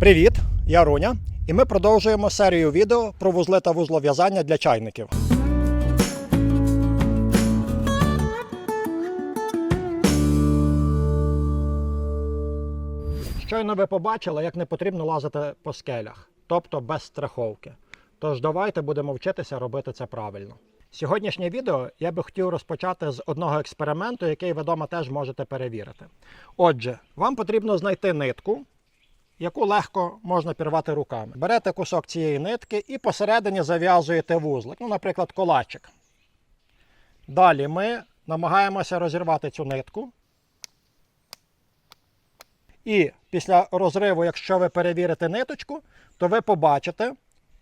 Привіт, я Руня, і ми продовжуємо серію відео про вузли та вузлов'язання для чайників. Щойно ви побачили, як не потрібно лазити по скелях, тобто без страховки. Тож давайте будемо вчитися робити це правильно. Сьогоднішнє відео я би хотів розпочати з одного експерименту, який ви вдома теж можете перевірити. Отже, вам потрібно знайти нитку, яку легко можна пірвати руками. Берете кусок цієї нитки і посередині зав'язуєте вузлик, ну, наприклад, колачик. Далі ми намагаємося розірвати цю нитку. І після розриву, якщо ви перевірите ниточку, то ви побачите,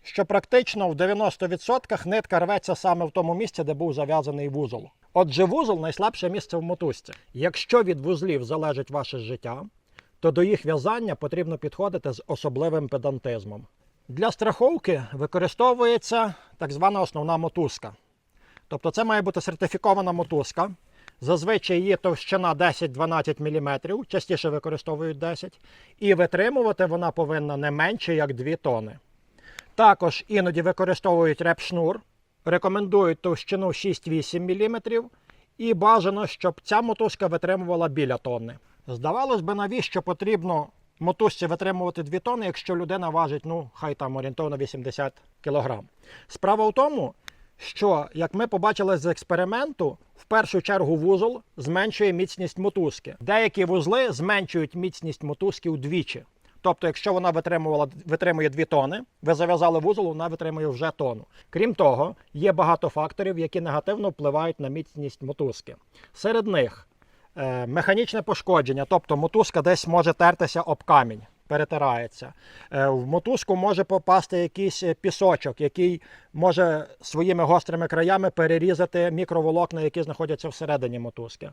що практично в 90% нитка рветься саме в тому місці, де був зав'язаний вузол. Отже, вузол найслабше місце в мотузці. Якщо від вузлів залежить ваше життя, то до їх в'язання потрібно підходити з особливим педантизмом. Для страховки використовується так звана основна мотузка. Тобто це має бути сертифікована мотузка. Зазвичай її товщина 10-12 мм, частіше використовують 10 і витримувати вона повинна не менше як 2 тони. Також іноді використовують реп-шнур, рекомендують товщину 6-8 мм, і бажано, щоб ця мотузка витримувала біля тонни. Здавалось би, навіщо потрібно мотузці витримувати 2 тонни, якщо людина важить, ну, хай там орієнтовно 80 кг. Справа в тому, що, як ми побачили з експерименту, в першу чергу вузол зменшує міцність мотузки. Деякі вузли зменшують міцність мотузки вдвічі. Тобто, якщо вона витримувала, витримує 2 тони, ви зав'язали вузол, вона витримує вже тонну. Крім того, є багато факторів, які негативно впливають на міцність мотузки. Серед них механічне пошкодження, тобто мотузка десь може тертися об камінь, перетирається. Е, в мотузку може попасти якийсь е, пісочок, який може своїми гострими краями перерізати мікроволокна, які знаходяться всередині мотузки.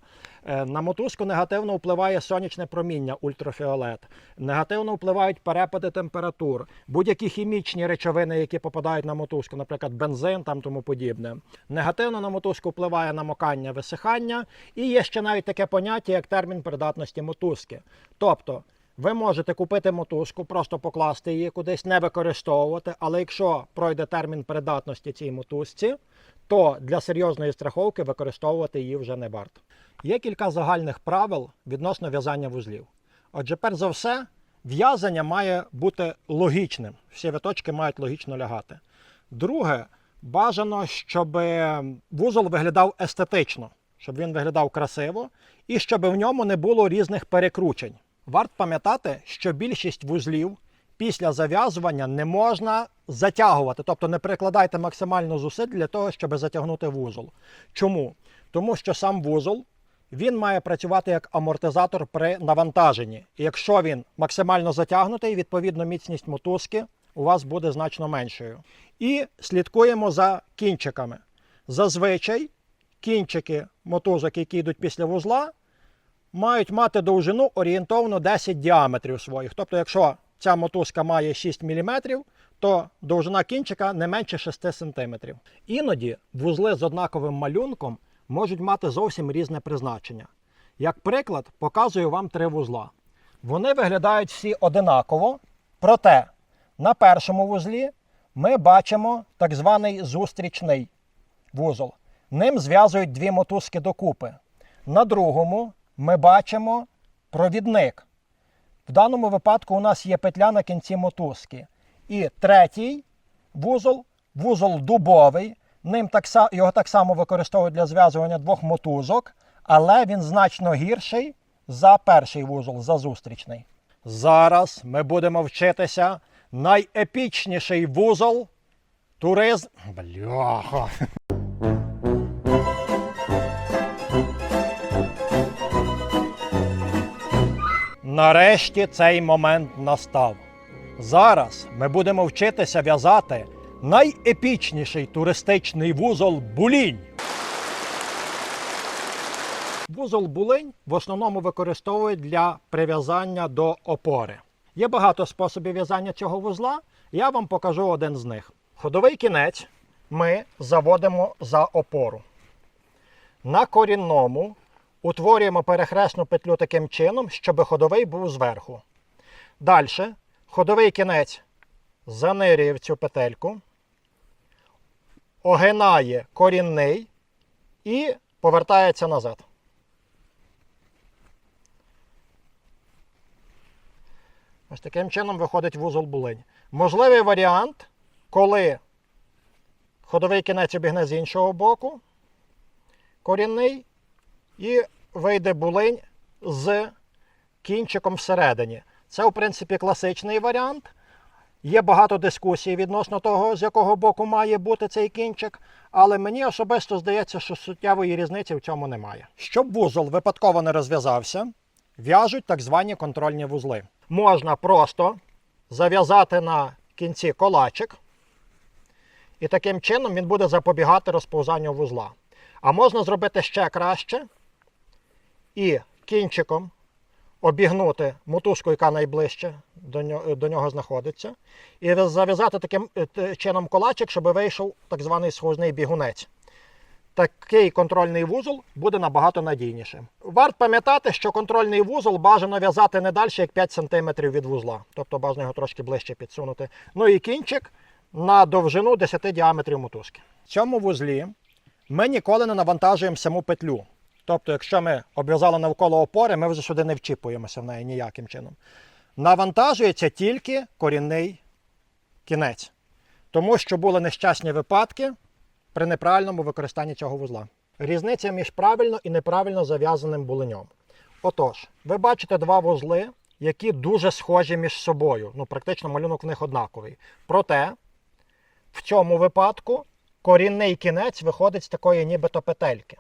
Е, на мотузку негативно впливає сонячне проміння ультрафіолет, негативно впливають перепади температур, будь-які хімічні речовини, які попадають на мотузку, наприклад, бензин там тому подібне. Негативно на мотузку впливає намокання, висихання, і є ще навіть таке поняття, як термін придатності мотузки. Тобто, ви можете купити мотузку, просто покласти її кудись, не використовувати, але якщо пройде термін придатності цій мотузці, то для серйозної страховки використовувати її вже не варто. Є кілька загальних правил відносно в'язання вузлів. Отже, перш за все, в'язання має бути логічним. Всі виточки мають логічно лягати. Друге, бажано, щоб вузол виглядав естетично, щоб він виглядав красиво і щоб в ньому не було різних перекручень. Варт пам'ятати, що більшість вузлів після зав'язування не можна затягувати, тобто не прикладайте максимально зусиль для того, щоб затягнути вузол. Чому? Тому що сам вузол він має працювати як амортизатор при навантаженні. І якщо він максимально затягнутий, відповідно міцність мотузки у вас буде значно меншою. І слідкуємо за кінчиками. Зазвичай кінчики мотузок, які йдуть після вузла, мають мати довжину орієнтовно 10 діаметрів своїх. Тобто, якщо ця мотузка має 6 мм, то довжина кінчика не менше 6 см. Іноді вузли з однаковим малюнком можуть мати зовсім різне призначення. Як приклад, показую вам три вузла. Вони виглядають всі одинаково, проте на першому вузлі ми бачимо так званий зустрічний вузол. Ним зв'язують дві мотузки докупи. На другому ми бачимо провідник. В даному випадку у нас є петля на кінці мотузки. І третій вузол, вузол дубовий. Ним так, його так само використовують для зв'язування двох мотузок, але він значно гірший за перший вузол, за зустрічний. Зараз ми будемо вчитися найепічніший вузол туризм. Бляха. Нарешті цей момент настав. Зараз ми будемо вчитися в'язати найепічніший туристичний вузол булінь. Вузол булинь в основному використовують для прив'язання до опори. Є багато способів в'язання цього вузла. Я вам покажу один з них. Ходовий кінець ми заводимо за опору. На корінному утворюємо перехресну петлю таким чином, щоб ходовий був зверху. Далі ходовий кінець занирює в цю петельку, огинає корінний і повертається назад. Ось таким чином виходить вузол булинь. Можливий варіант, коли ходовий кінець обігне з іншого боку, корінний, і вийде булинь з кінчиком всередині. Це, в принципі, класичний варіант. Є багато дискусій відносно того, з якого боку має бути цей кінчик, але мені особисто здається, що суттєвої різниці в цьому немає. Щоб вузол випадково не розв'язався, в'яжуть так звані контрольні вузли. Можна просто зав'язати на кінці колачик, і таким чином він буде запобігати розповзанню вузла. А можна зробити ще краще і кінчиком обігнути мотузку, яка найближче до нього, до нього знаходиться, і зав'язати таким е, чином колачик, щоб вийшов так званий схожний бігунець. Такий контрольний вузол буде набагато надійнішим. Варто пам'ятати, що контрольний вузол бажано в'язати не далі, як 5 см від вузла, тобто бажано його трошки ближче підсунути. Ну і кінчик на довжину 10 діаметрів мотузки. В цьому вузлі ми ніколи не навантажуємо саму петлю. Тобто, якщо ми обв'язали навколо опори, ми вже сюди не вчіпуємося в неї ніяким чином. Навантажується тільки корінний кінець. Тому що були нещасні випадки при неправильному використанні цього вузла. Різниця між правильно і неправильно зав'язаним буленням. Отож, ви бачите два вузли, які дуже схожі між собою. Ну, практично малюнок в них однаковий. Проте, в цьому випадку корінний кінець виходить з такої нібито петельки.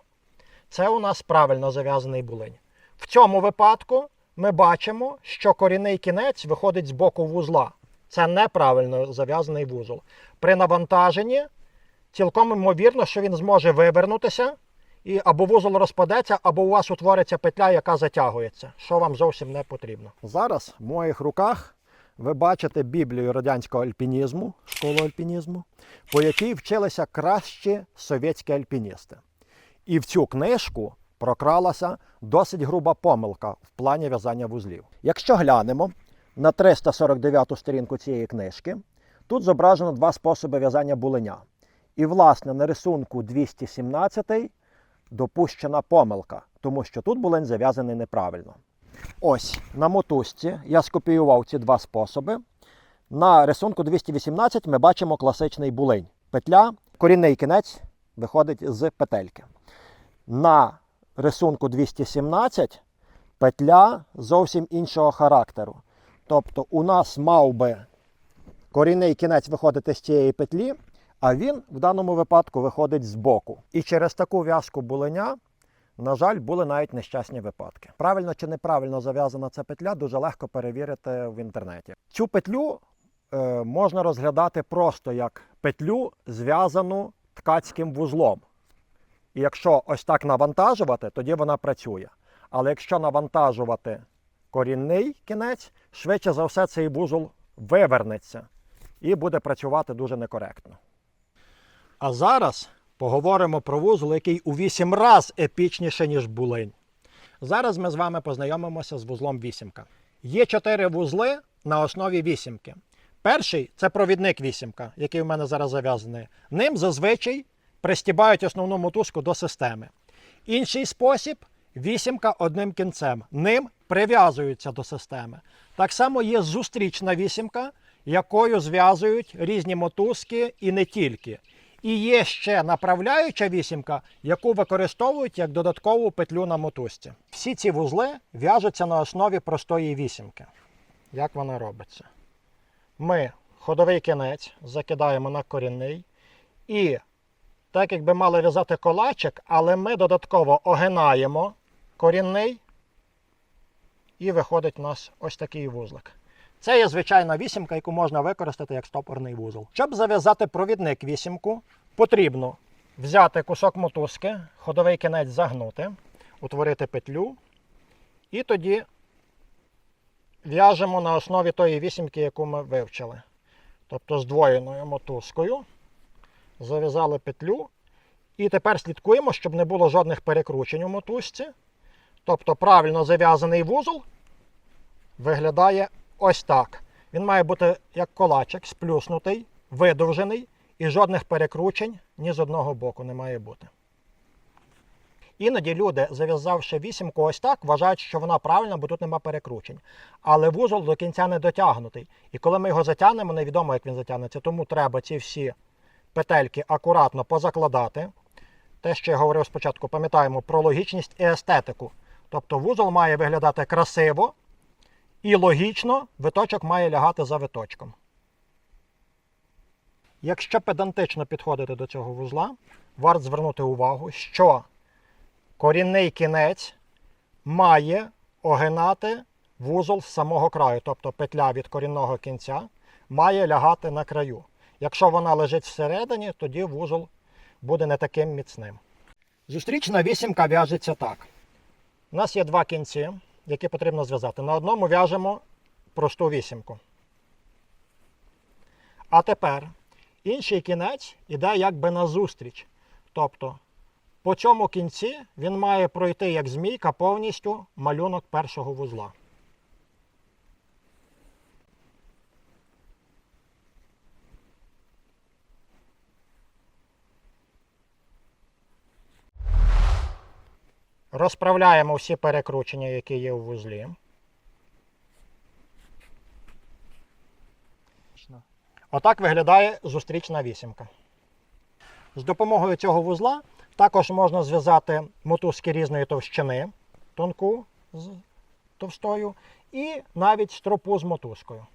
Це у нас правильно зав'язаний булень. В цьому випадку ми бачимо, що корінний кінець виходить з боку вузла. Це неправильно зав'язаний вузол. При навантаженні цілком ймовірно, що він зможе вивернутися, і або вузол розпадеться, або у вас утвориться петля, яка затягується, що вам зовсім не потрібно. Зараз в моїх руках ви бачите Біблію радянського альпінізму, школу альпінізму, по якій вчилися кращі совєтські альпіністи. І в цю книжку прокралася досить груба помилка в плані в'язання вузлів. Якщо глянемо на 349 сторінку цієї книжки, тут зображено два способи в'язання буленя. І, власне, на рисунку 217 допущена помилка, тому що тут булень зав'язаний неправильно. Ось на мотузці я скопіював ці два способи. На рисунку 218 ми бачимо класичний булень. Петля, корінний кінець виходить з петельки. На рисунку 217 петля зовсім іншого характеру. Тобто у нас мав би корінний кінець виходити з цієї петлі, а він в даному випадку виходить з боку. І через таку в'язку буленя, на жаль, були навіть нещасні випадки. Правильно чи неправильно зав'язана ця петля, дуже легко перевірити в інтернеті. Цю петлю е, можна розглядати просто як петлю, зв'язану ткацьким вузлом. І якщо ось так навантажувати, тоді вона працює. Але якщо навантажувати корінний кінець, швидше за все цей вузол вивернеться і буде працювати дуже некоректно. А зараз поговоримо про вузол, який у 8 раз епічніше, ніж булинь. Зараз ми з вами познайомимося з вузлом вісімка. Є чотири вузли на основі вісімки. Перший це провідник вісімка, який у мене зараз зав'язаний. Ним зазвичай пристібають основну мотузку до системи. Інший спосіб вісімка одним кінцем. Ним прив'язуються до системи. Так само є зустрічна вісімка, якою зв'язують різні мотузки і не тільки. І є ще направляюча вісімка, яку використовують як додаткову петлю на мотузці. Всі ці вузли в'яжуться на основі простої вісімки. Як вона робиться? Ми ходовий кінець закидаємо на корінний і так якби мали в'язати колачик, але ми додатково огинаємо корінний, і виходить у нас ось такий вузлик. Це є звичайна вісімка, яку можна використати як стопорний вузол. Щоб зав'язати провідник вісімку, потрібно взяти кусок мотузки, ходовий кінець загнути, утворити петлю, і тоді в'яжемо на основі тої вісімки, яку ми вивчили. Тобто здвоєною мотузкою зав'язали петлю. І тепер слідкуємо, щоб не було жодних перекручень у мотузці. Тобто правильно зав'язаний вузол виглядає ось так. Він має бути як колачик, сплюснутий, видовжений і жодних перекручень ні з одного боку не має бути. Іноді люди, зав'язавши вісімку ось так, вважають, що вона правильна, бо тут нема перекручень. Але вузол до кінця не дотягнутий. І коли ми його затягнемо, невідомо, як він затягнеться. Тому треба ці всі петельки акуратно позакладати. Те, що я говорив спочатку, пам'ятаємо про логічність і естетику. Тобто вузол має виглядати красиво і логічно, виточок має лягати за виточком. Якщо педантично підходити до цього вузла, варто звернути увагу, що корінний кінець має огинати вузол з самого краю, тобто петля від корінного кінця має лягати на краю. Якщо вона лежить всередині, тоді вузол буде не таким міцним. Зустрічна вісімка в'яжеться так. У нас є два кінці, які потрібно зв'язати. На одному в'яжемо просту вісімку. А тепер інший кінець іде якби назустріч. Тобто по цьому кінці він має пройти як змійка повністю малюнок першого вузла. Розправляємо всі перекручення, які є у вузлі. Отак виглядає зустрічна вісімка. З допомогою цього вузла також можна зв'язати мотузки різної товщини, тонку з товстою, і навіть стропу з мотузкою.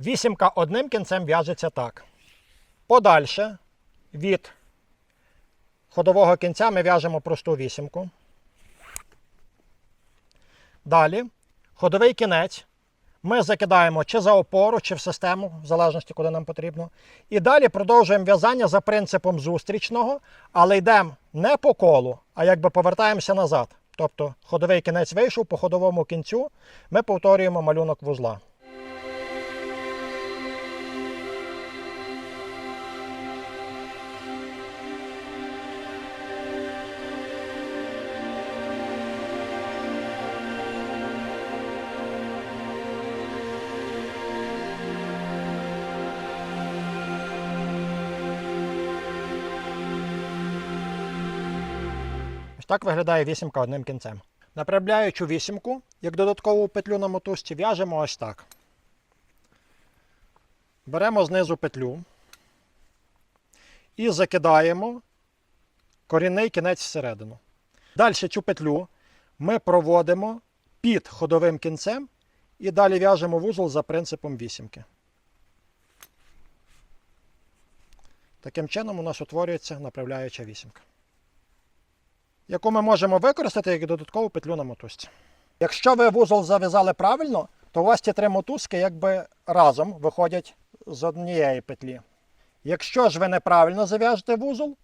Вісімка одним кінцем в'яжеться так. Подальше від ходового кінця ми в'яжемо просту вісімку. Далі ходовий кінець ми закидаємо чи за опору, чи в систему, в залежності, куди нам потрібно. І далі продовжуємо в'язання за принципом зустрічного, але йдемо не по колу, а якби повертаємося назад. Тобто ходовий кінець вийшов по ходовому кінцю, ми повторюємо малюнок вузла. Так виглядає вісімка одним кінцем. Направляючи вісімку, як додаткову петлю на мотузці, в'яжемо ось так. Беремо знизу петлю і закидаємо корінний кінець всередину. Далі цю петлю ми проводимо під ходовим кінцем і далі в'яжемо вузол за принципом вісімки. Таким чином у нас утворюється направляюча вісімка яку ми можемо використати як додаткову петлю на мотузці. Якщо ви вузол зав'язали правильно, то у вас ці три мотузки якби разом виходять з однієї петлі. Якщо ж ви неправильно зав'яжете вузол,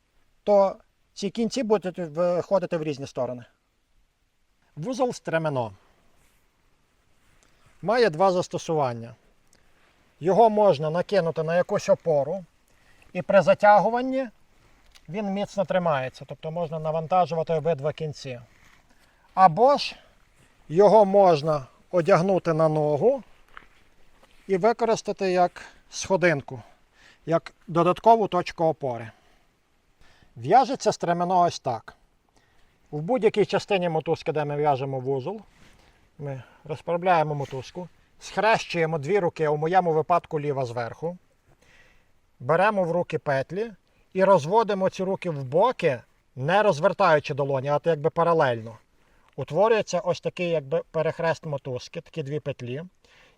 то ці кінці будуть виходити в різні сторони. Вузол стремено має два застосування. Його можна накинути на якусь опору, і при затягуванні він міцно тримається, тобто можна навантажувати обидва кінці. Або ж його можна одягнути на ногу і використати як сходинку, як додаткову точку опори. В'яжеться стремено ось так. В будь-якій частині мотузки, де ми в'яжемо вузол, ми розправляємо мотузку, схрещуємо дві руки, у моєму випадку ліва зверху. Беремо в руки петлі і розводимо ці руки в боки, не розвертаючи долоні, а то якби паралельно. Утворюється ось такий якби перехрест мотузки, такі дві петлі.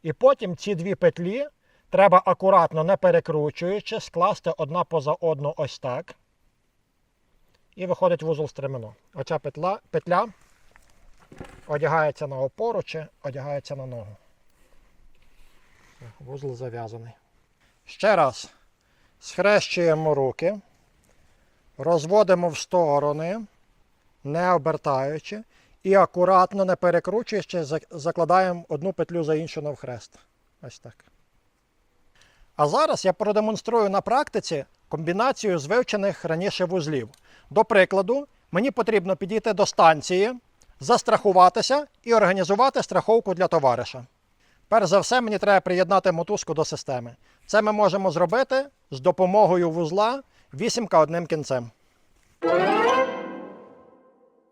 І потім ці дві петлі треба акуратно, не перекручуючи, скласти одна поза одну ось так. І виходить вузол стремено. Оця петля, петля одягається на опору чи одягається на ногу. Вузол зав'язаний. Ще раз. Схрещуємо руки, розводимо в сторони, не обертаючи, і акуратно, не перекручуючи, закладаємо одну петлю за іншу навхрест. Ось так. А зараз я продемонструю на практиці комбінацію з вивчених раніше вузлів. До прикладу, мені потрібно підійти до станції, застрахуватися і організувати страховку для товариша. Перш за все, мені треба приєднати мотузку до системи. Це ми можемо зробити з допомогою вузла вісімка одним кінцем.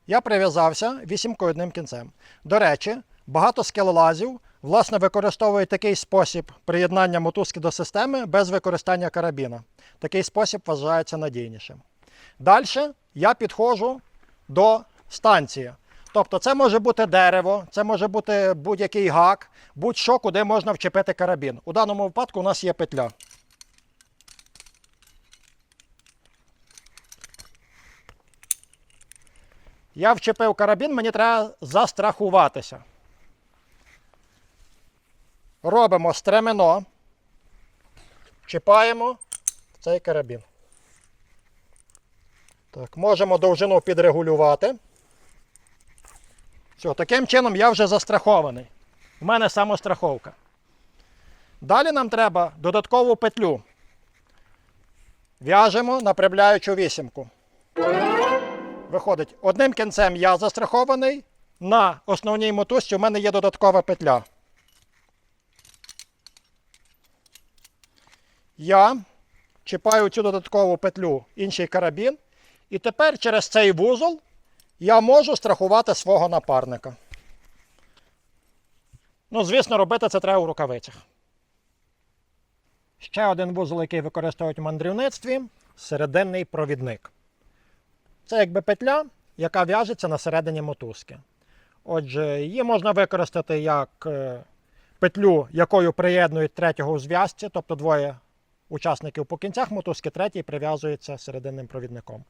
Я прив'язався вісімкою одним кінцем. До речі, багато скелелазів власне використовують такий спосіб приєднання мотузки до системи без використання карабіна. Такий спосіб вважається надійнішим. Далі я підходжу до станції. Тобто це може бути дерево, це може бути будь-який гак, будь-що, куди можна вчепити карабін. У даному випадку у нас є петля. Я вчепив карабін, мені треба застрахуватися. Робимо стремено, чіпаємо цей карабін. Так, можемо довжину підрегулювати. Все, таким чином я вже застрахований. У мене самостраховка. Далі нам треба додаткову петлю. В'яжемо напрямляючу вісімку. Виходить, одним кінцем я застрахований. На основній мотузці у мене є додаткова петля. Я чіпаю цю додаткову петлю інший карабін. І тепер через цей вузол я можу страхувати свого напарника. Ну, звісно, робити це треба у рукавицях. Ще один вузол, який використовують в мандрівництві серединний провідник. Це якби петля, яка в'яжеться на середині мотузки. Отже, її можна використати як е, петлю, якою приєднують третього у зв'язці, тобто двоє учасників по кінцях мотузки, третій прив'язується серединним провідником.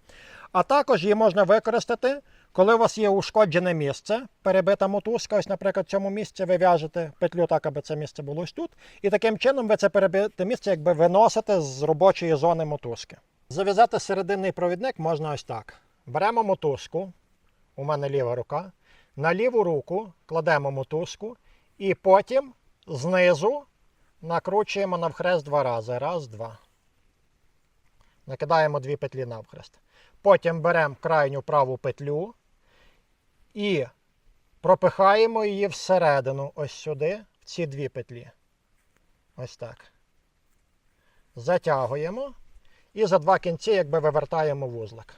А також її можна використати, коли у вас є ушкоджене місце, перебита мотузка. Ось, наприклад, в цьому місці ви в'яжете петлю так, аби це місце було ось тут. І таким чином ви це перебите місце якби виносите з робочої зони мотузки. Зав'язати серединний провідник можна ось так. Беремо мотузку, у мене ліва рука, на ліву руку кладемо мотузку і потім знизу накручуємо навхрест два рази. Раз, два. Накидаємо дві петлі навхрест. Потім беремо крайню праву петлю і пропихаємо її всередину, ось сюди, в ці дві петлі. Ось так. Затягуємо. І за два кінці, якби вивертаємо вузлик.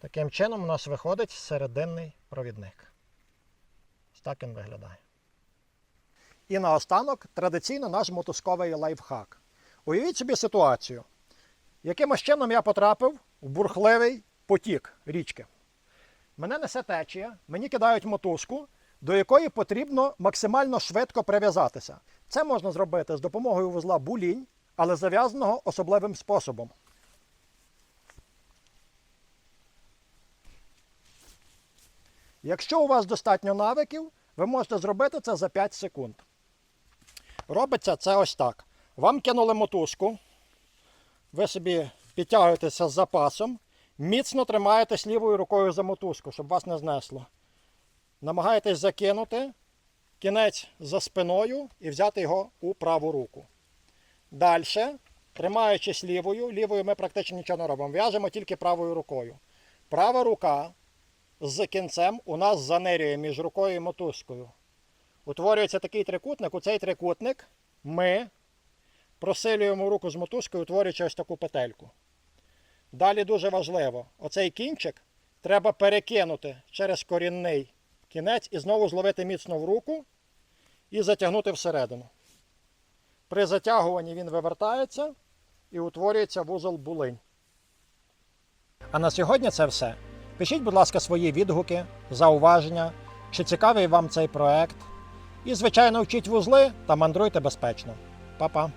Таким чином у нас виходить серединний провідник. Ось так він виглядає. І наостанок традиційно наш мотузковий лайфхак. Уявіть собі ситуацію. Якимось чином я потрапив в бурхливий потік річки. Мене несе течія, мені кидають мотузку, до якої потрібно максимально швидко прив'язатися. Це можна зробити з допомогою вузла булінь, але зав'язаного особливим способом. Якщо у вас достатньо навиків, ви можете зробити це за 5 секунд. Робиться це ось так. Вам кинули мотузку, ви собі підтягуєтеся з запасом, міцно тримаєтесь лівою рукою за мотузку, щоб вас не знесло. Намагаєтесь закинути кінець за спиною і взяти його у праву руку. Далі, тримаючись лівою, лівою ми практично нічого не робимо. В'яжемо тільки правою рукою. Права рука з кінцем у нас занирює між рукою і мотузкою. Утворюється такий трикутник. У цей трикутник ми просилюємо руку з мотузкою, утворюючи ось таку петельку. Далі дуже важливо, оцей кінчик треба перекинути через корінний кінець і знову зловити міцно в руку і затягнути всередину. При затягуванні він вивертається і утворюється вузол булинь. А на сьогодні це все. Пишіть, будь ласка, свої відгуки, зауваження, чи цікавий вам цей проект. І, звичайно, вчіть вузли та мандруйте безпечно. Па-па!